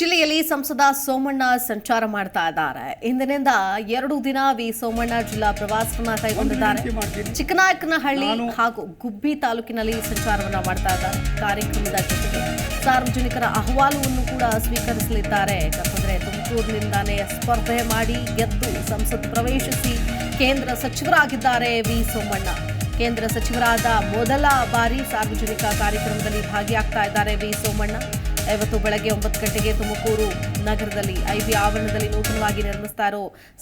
ಜಿಲ್ಲೆಯಲ್ಲಿ ಸಂಸದ ಸೋಮಣ್ಣ ಸಂಚಾರ ಮಾಡ್ತಾ ಇದ್ದಾರೆ. ಇಂದಿನಿಂದ ಎರಡು ದಿನ ವಿ ಸೋಮಣ್ಣ ಜಿಲ್ಲಾ ಪ್ರವಾಸವನ್ನ ಕೈಗೊಂಡಿದ್ದಾರೆ. ಚಿಕ್ಕನಾಯಕನಹಳ್ಳಿ ಹಾಗೂ ಗುಬ್ಬಿ ತಾಲೂಕಿನಲ್ಲಿ ಸಂಚಾರವನ್ನ ಮಾಡ್ತಾ ಇದ್ದಾರೆ. ಕಾರ್ಯಕ್ರಮದ ಜೊತೆಗೆ ಸಾರ್ವಜನಿಕರ ಅಹವಾಲುವನ್ನು ಕೂಡ ಸ್ವೀಕರಿಸಲಿದ್ದಾರೆ. ಯಾಕಂದ್ರೆ ತುಮಕೂರಿನಿಂದಾನೇ ಸ್ಪರ್ಧೆ ಮಾಡಿ ಗೆದ್ದು ಸಂಸತ್ ಪ್ರವೇಶಿಸಿ ಕೇಂದ್ರ ಸಚಿವರಾಗಿದ್ದಾರೆ ವಿ ಸೋಮಣ್ಣ. ಕೇಂದ್ರ ಸಚಿವರಾದ ಮೊದಲ ಬಾರಿ ಸಾರ್ವಜನಿಕ ಕಾರ್ಯಕ್ರಮದಲ್ಲಿ ಭಾಗಿಯಾಗ್ತಾ ಇದ್ದಾರೆ ವಿ ಸೋಮಣ್ಣ. ಇವತ್ತು ಬೆಳಗ್ಗೆ ಒಂಬತ್ತು ಗಂಟೆಗೆ ತುಮಕೂರು ನಗರದಲ್ಲಿ ಐಬಿ ಆವರಣದಲ್ಲಿ ನೂತನವಾಗಿ ನಿರ್ಮಿಸ್ತಾ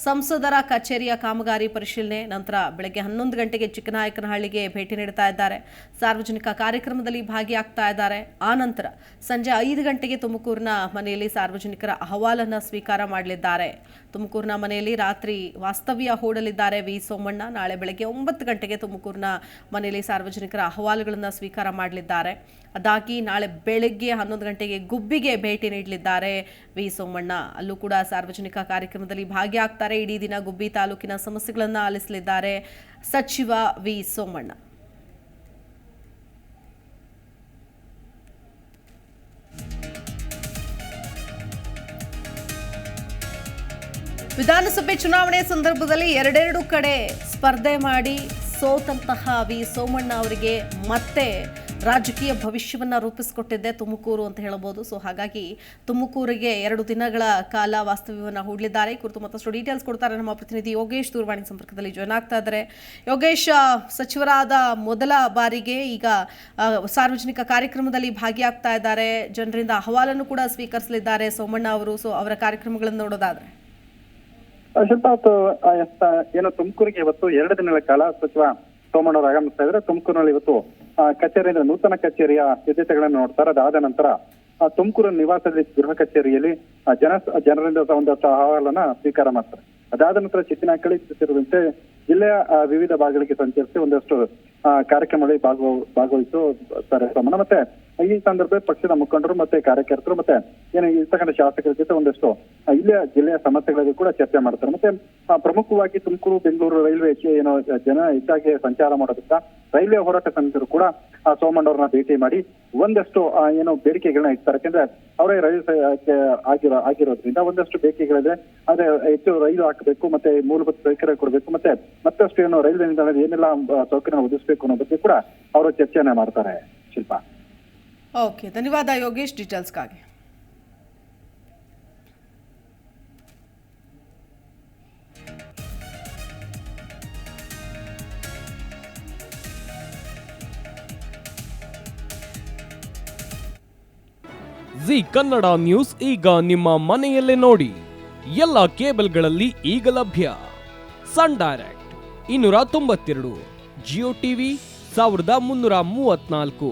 ಸಂಸದರ ಕಚೇರಿಯ ಕಾಮಗಾರಿ ಪರಿಶೀಲನೆ ನಂತರ ಬೆಳಗ್ಗೆ ಹನ್ನೊಂದು ಗಂಟೆಗೆ ಚಿಕ್ಕನಾಯಕನಹಳ್ಳಿಗೆ ಭೇಟಿ ನೀಡ್ತಾ ಇದ್ದಾರೆ. ಸಾರ್ವಜನಿಕ ಕಾರ್ಯಕ್ರಮದಲ್ಲಿ ಭಾಗಿಯಾಗ್ತಾ ಇದ್ದಾರೆ. ಆ ನಂತರ ಸಂಜೆ ಐದು ಗಂಟೆಗೆ ತುಮಕೂರಿನ ಮನೆಯಲ್ಲಿ ಸಾರ್ವಜನಿಕರ ಅಹವಾಲನ್ನು ಸ್ವೀಕಾರ ಮಾಡಲಿದ್ದಾರೆ. ತುಮಕೂರಿನ ಮನೆಯಲ್ಲಿ ರಾತ್ರಿ ವಾಸ್ತವ್ಯ ಹೂಡಲಿದ್ದಾರೆ ವಿ ಸೋಮಣ್ಣ. ನಾಳೆ ಬೆಳಗ್ಗೆ ಒಂಬತ್ತು ಗಂಟೆಗೆ ತುಮಕೂರಿನ ಮನೆಯಲ್ಲಿ ಸಾರ್ವಜನಿಕರ ಅಹವಾಲುಗಳನ್ನು ಸ್ವೀಕಾರ ಮಾಡಲಿದ್ದಾರೆ. ಅದಾಗಿ ನಾಳೆ ಬೆಳಗ್ಗೆ ಹನ್ನೊಂದು ಗಂಟೆಗೆ ಗುಬ್ಬಿಗೆ ಭೇಟಿ ನೀಡಲಿದ್ದಾರೆ. ವಿ. ಸೋಮಣ್ಣ ಅಲ್ಲೂ ಕೂಡ ಸಾರ್ವಜನಿಕ ಕಾರ್ಯಕ್ರಮದಲ್ಲಿ ಭಾಗಿಯಾಗ್ತಾರೆ. ಇಡೀ ದಿನ ಗುಬ್ಬಿ ತಾಲೂಕಿನ ಸಮಸ್ಯೆಗಳನ್ನು ಆಲಿಸಲಿದ್ದಾರೆ ಸಚಿವ ವಿ. ಸೋಮಣ್ಣ. ವಿಧಾನಸಭೆ ಚುನಾವಣೆ ಸಂದರ್ಭದಲ್ಲಿ ಎರಡೆರಡು ಕಡೆ ಸ್ಪರ್ಧೆ ಮಾಡಿ ಸೋತಂತಹ ವಿ. ಸೋಮಣ್ಣ ಅವರಿಗೆ ಮತ್ತೆ ರಾಜಕೀಯ ಭವಿಷ್ಯವನ್ನ ರೂಪಿಸಿಕೊಟ್ಟಿದ್ದೆ ತುಮಕೂರು ಅಂತ ಹೇಳಬಹುದು. ಸೊ ಹಾಗಾಗಿ ತುಮಕೂರಿಗೆ ಎರಡು ದಿನಗಳ ಕಾಲ ವಾಸ್ತವ್ಯವನ್ನು ಹೂಡಲಿದ್ದಾರೆ. ಈ ಕುರಿತು ಮತ್ತಷ್ಟು ಡೀಟೇಲ್ಸ್ ಕೊಡ್ತಾರೆ ನಮ್ಮ ಪ್ರತಿನಿಧಿ ಯೋಗೇಶ್. ದೂರವಾಣಿ ಸಂಪರ್ಕದಲ್ಲಿ ಜಾಯ್ನ್ ಆಗ್ತಾ ಇದ್ದಾರೆ ಯೋಗೇಶ್ ಸಚಿವರಾದ ಮೊದಲ ಬಾರಿಗೆ ಈಗ ಸಾರ್ವಜನಿಕ ಕಾರ್ಯಕ್ರಮದಲ್ಲಿ ಭಾಗಿಯಾಗ್ತಾ ಇದ್ದಾರೆ ಜನರಿಂದ ಅಹವಾಲನ್ನು ಕೂಡ ಸ್ವೀಕರಿಸಲಿದ್ದಾರೆ ಸೋಮಣ್ಣ ಅವರು. ಸೊ ಅವರ ಕಾರ್ಯಕ್ರಮಗಳನ್ನು ನೋಡೋದಾದ್ರೆ. ಏನು ತುಮಕೂರಿಗೆ ಇವತ್ತು ಎರಡು ದಿನಗಳ ಕಾಲ ಸಚಿವ ಸೋಮಣ್ಣವರು ಆಗಮಿಸ್ತಾ ಇದ್ರೆ ತುಮಕೂರಿನಲ್ಲಿ ಇವತ್ತು ಕಚೇರಿ ಅಂದ್ರೆ ನೂತನ ಕಚೇರಿಯ ಸಿದ್ಧತೆಗಳನ್ನು ನೋಡ್ತಾರೆ. ಅದಾದ ನಂತರ ತುಮಕೂರು ನಿವಾಸದಲ್ಲಿ ಗೃಹ ಕಚೇರಿಯಲ್ಲಿ ಜನ, ಜನರಿಂದ ಒಂದಷ್ಟು ಅಹವಾಲನ್ನ ಸ್ವೀಕಾರ ಮಾಡ್ತಾರೆ. ಅದಾದ ನಂತರ ಚಿಕ್ಕನಾಕಳಿ ಸೇರಿದಂತೆ ಜಿಲ್ಲೆಯ ವಿವಿಧ ಭಾಗಗಳಿಗೆ ಸಂಚರಿಸಿ ಒಂದಷ್ಟು ಕಾರ್ಯಕ್ರಮಗಳಲ್ಲಿ ಭಾಗವ ಭಾಗವಹಿಸು ಸರ್ ಸೋಮಣ್ಣ. ಮತ್ತೆ ಈ ಸಂದರ್ಭದಲ್ಲಿ ಪಕ್ಷದ ಮುಖಂಡರು ಮತ್ತೆ ಕಾರ್ಯಕರ್ತರು ಮತ್ತೆ ಏನು ಇರ್ತಕ್ಕಂಥ ಶಾಸಕರ ಜೊತೆ ಒಂದಷ್ಟು ಇಲ್ಲಿಯ ಜಿಲ್ಲೆಯ ಸಮಸ್ಯೆಗಳಿಗೆ ಕೂಡ ಚರ್ಚೆ ಮಾಡ್ತಾರೆ. ಮತ್ತೆ ಪ್ರಮುಖವಾಗಿ ತುಮಕೂರು ಬೆಂಗಳೂರು ರೈಲ್ವೆ ಏನೋ ಜನ ಹೆಚ್ಚಾಗಿ ಸಂಚಾರ ಮಾಡೋದ್ರಿಂದ ರೈಲ್ವೆ ಹೋರಾಟ ಸಮಿತಿಯರು ಕೂಡ ಆ, ಸೋಮಣ್ಣವ್ರನ್ನ ಭೇಟಿ ಮಾಡಿ ಒಂದಷ್ಟು ಏನು ಬೇಡಿಕೆಗಳನ್ನ ಇಡ್ತಾರೆ. ಯಾಕಂದ್ರೆ ಅವರೇ ರೈಲು ಸ- ಆಗಿರೋ ಆಗಿರೋದ್ರಿಂದ ಒಂದಷ್ಟು ಬೇಡಿಕೆಗಳಿದೆ ಅದೇ ಹೆಚ್ಚು ರೈಲು ಹಾಕಬೇಕು ಮತ್ತೆ ಮೂಲಭೂತ ಸೌಕರ್ಯ ಕೊಡಬೇಕು ಮತ್ತೆ ಮತ್ತಷ್ಟು ಏನು ರೈಲ್ವೆ ನಿಲ್ದಾಣದ ಏನೆಲ್ಲ ಸೌಕರ್ಯ ಒದಗಿಸಬೇಕು ಅನ್ನೋ ಬಗ್ಗೆ ಕೂಡ ಅವರು ಚರ್ಚೆಯನ್ನ ಮಾಡ್ತಾರೆ. ಶಿಲ್ಪ. ಓಕೆ ಧನ್ಯವಾದ ಯೋಗೇಶ್ ಡೀಟೇಲ್ಸ್ಗಾಗಿ ಜಿ ಕನ್ನಡ ನ್ಯೂಸ್ ಈಗ ನಿಮ್ಮ ಮನೆಯಲ್ಲೇ ನೋಡಿ. ಎಲ್ಲ ಕೇಬಲ್ಗಳಲ್ಲಿ ಈಗ ಲಭ್ಯ. ಸನ್ ಡೈರೆಕ್ಟ್, ಇನ್ನೂರ ತೊಂಬತ್ತೆರಡು, ಜಿಯೋ ಟಿವಿ, ಸಾವಿರದ ಮುನ್ನೂರ ಮೂವತ್ನಾಲ್ಕು